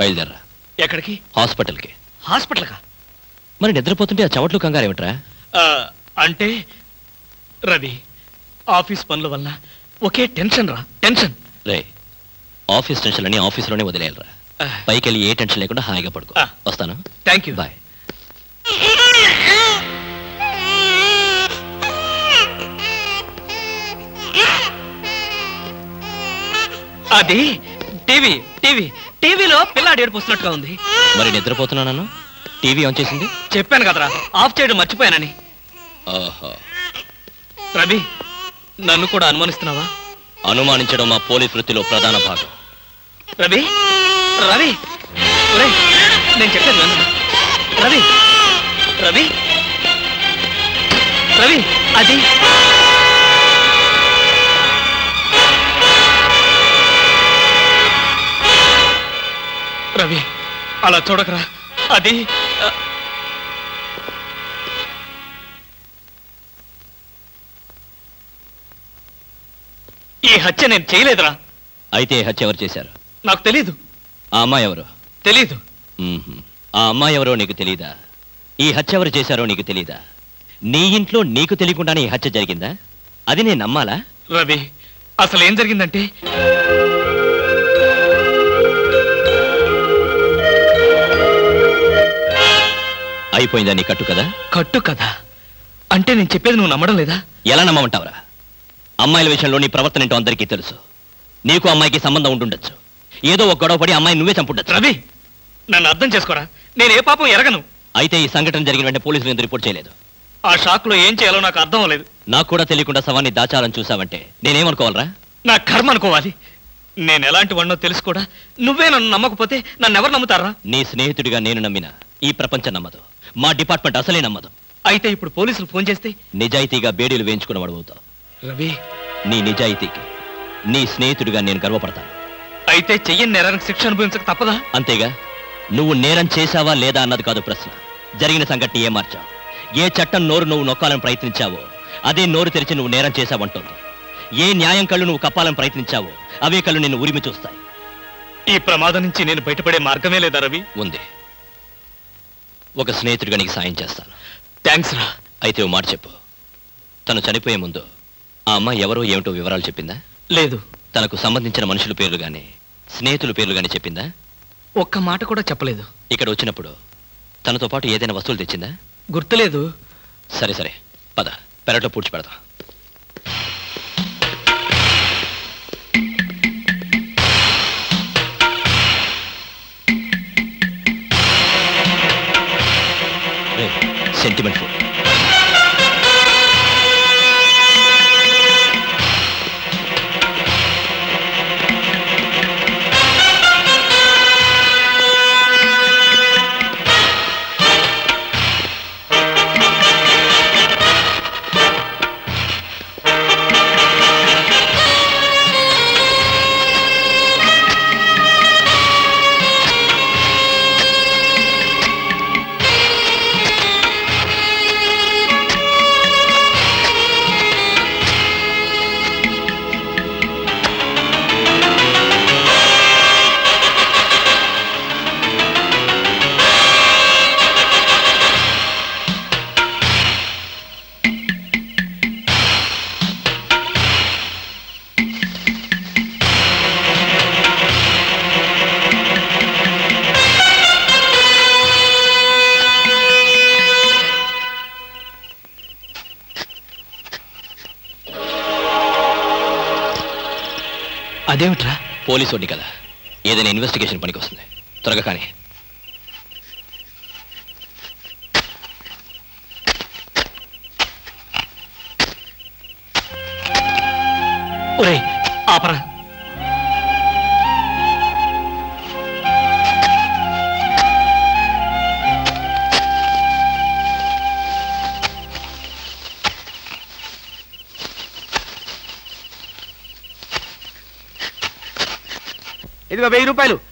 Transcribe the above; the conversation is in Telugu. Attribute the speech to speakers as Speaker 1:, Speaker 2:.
Speaker 1: బయలుదేరా
Speaker 2: ఎక్కడికి?
Speaker 1: హాస్పిటల్కి.
Speaker 2: హాస్పిటల్కా?
Speaker 1: మరి నిద్రపోతుంటే ఆ చవట్లు కంగారు ఏమిట్రా?
Speaker 2: ఆ, అంటే రవి ఆఫీస్ పనుల వల్ల ఒకే టెన్షన్ రా టెన్షన్.
Speaker 1: రే ఆఫీస్ టెన్షన్ అని ఆఫీస్లోనే వదిలేయాలరా. పైకి వెళ్ళి ఏ టెన్షన్ లేకుండా హాయిగా పడుకో.
Speaker 2: ఆ.
Speaker 1: వస్తాను.
Speaker 2: Thank you
Speaker 1: bye.
Speaker 2: అది టీవీ టీవీ. టీవీలో పిల్లాడి ఏడుపు వస్తున్నట్టుగా ఉంది.
Speaker 1: మరి నిద్రపోతున్నాను టీవీ ఆన్ చేసింది?
Speaker 2: చెప్పాను కదరా ఆఫ్ చేయడం మర్చిపోయానని. రవి నన్ను కూడా అనుమానిస్తున్నావా?
Speaker 1: అనుమానించడం మా పోలీస్ వృత్తిలో ప్రధాన భాగం.
Speaker 2: రవి రవి ఒరేయ్, నేను చెప్పేది విను. రవి రవి రవి అది అలా చూడకరా. అది ఈ హత్య నేను చేయలేదురా.
Speaker 1: అయితే ఈ హత్య ఎవరు చేశారు?
Speaker 2: నాకు తెలీదు.
Speaker 1: ఆ అమ్మాయి ఎవరు?
Speaker 2: తెలీదు.
Speaker 1: మ్మ్హ్మ్. ఆ అమ్మాయి ఎవరో నీకు తెలీదా? ఈ హత్య ఎవరు చేశారో నీకు తెలీదా? నీ ఇంట్లో నీకు తెలియకుండానే ఈ హత్య జరిగిందా? అది నేను నమ్మాలా?
Speaker 2: రవి అసలు ఏం జరిగిందంటే
Speaker 1: అయిపోయిందా నీ కట్టు కదా?
Speaker 2: కట్టు కదా. అంటే నేను చెప్పేది నువ్వు నమ్మడం లేదా?
Speaker 1: ఎలా నమ్మమంటావురా? అమ్మాయిల విషయంలో నీ ప్రవర్తన ఏంటో అందరికీ తెలుసు. నీకు అమ్మాయికి సంబంధం ఉండుండొచ్చు. ఏదో ఒక గొడవ పడి అమ్మాయి నువ్వే చంపుండొచ్చు.
Speaker 2: రవి నన్ను అర్థం చేసుకోరా? నేను ఏ పాపం ఎరగను.
Speaker 1: అయితే ఈ సంఘటన జరిగిన వెంటనే పోలీసులు ఎందుకు రిపోర్ట్ చేయలేదు?
Speaker 2: ఆ షాక్లో ఏం చేయాలో నాకు అర్థం అవ్వలేదు.
Speaker 1: నాకు కూడా తెలియకుండా శవాన్ని దాచాలని చూసావంటే నేనేమనుకోవాలరా?
Speaker 2: నా కర్మ అనుకోవాలి. నేను ఎలాంటి వాడినో తెలుసు కూడా నువ్వే నన్ను నమ్మకపోతే నన్ను ఎవరు నమ్ముతారా?
Speaker 1: నీ స్నేహితుడిగా నేను నమ్మిన? ఈ ప్రపంచం నమ్మదు. మా డిపార్ట్మెంట్ అసలే నమ్మదు.
Speaker 2: అయితే ఇప్పుడు పోలీసులు ఫోన్ చేస్తే?
Speaker 1: నిజాయితీగా బేడీలు వేయించుకున్నవాడు అవుతావు.
Speaker 2: రవి.
Speaker 1: నీ నిజాయితీకి నీ స్నేహితుడిగా నేను గర్వపడతాను.
Speaker 2: అయితే చెయ్యని నేరానికి శిక్ష అనుభవించక తప్పదా?
Speaker 1: అంతేగా? నువ్వు నేరం చేశావా లేదా అన్నది కాదు ప్రశ్న. జరిగిన సంఘటన ఏ మార్చావు? ఏ చట్టం నోరు నువ్వు నొక్కాలని ప్రయత్నించావో అదే నోరు తెరిచి నువ్వు నేరం చేశావంటోంది. ఏ న్యాయం కళ్ళు నువ్వు కప్పాలని ప్రయత్నించావో అవే కళ్ళు నిన్ను ఉరిమి చూస్తాయి.
Speaker 2: ఈ ప్రమాదం నుంచి నేను బయటపడే మార్గమే లేదా రవి?
Speaker 1: ఉంది. ఒక స్నేహితుడిగా నీకు సాయం చేస్తాను.
Speaker 2: థ్యాంక్స్ రా.
Speaker 1: అయితే ఓ మాట చెప్పు. తను చనిపోయే ముందు ఆ అమ్మాయి ఎవరో ఏమిటో వివరాలు చెప్పిందా?
Speaker 2: లేదు.
Speaker 1: తనకు సంబంధించిన మనుషుల పేర్లు గాని స్నేహితుల పేర్లు గాని చెప్పిందా?
Speaker 2: ఒక్క మాట కూడా చెప్పలేదు.
Speaker 1: ఇక్కడ వచ్చినప్పుడు తనతో పాటు ఏదైనా వస్తువులు తెచ్చిందా?
Speaker 2: గుర్తులేదు.
Speaker 1: సరే సరే. పద. పెరట్లో పూడ్చి పెడదాం సెంటిమెంట్
Speaker 2: అదేమిట్రా?
Speaker 1: పోలీసు వాడిని కదా. ఏదైనా ఇన్వెస్టిగేషన్ పనికి వస్తుంది. త్వరగా కానీ.
Speaker 2: ఒరే ఆపరా.
Speaker 3: ఇదిగో వెయ్యి రూపాయలు.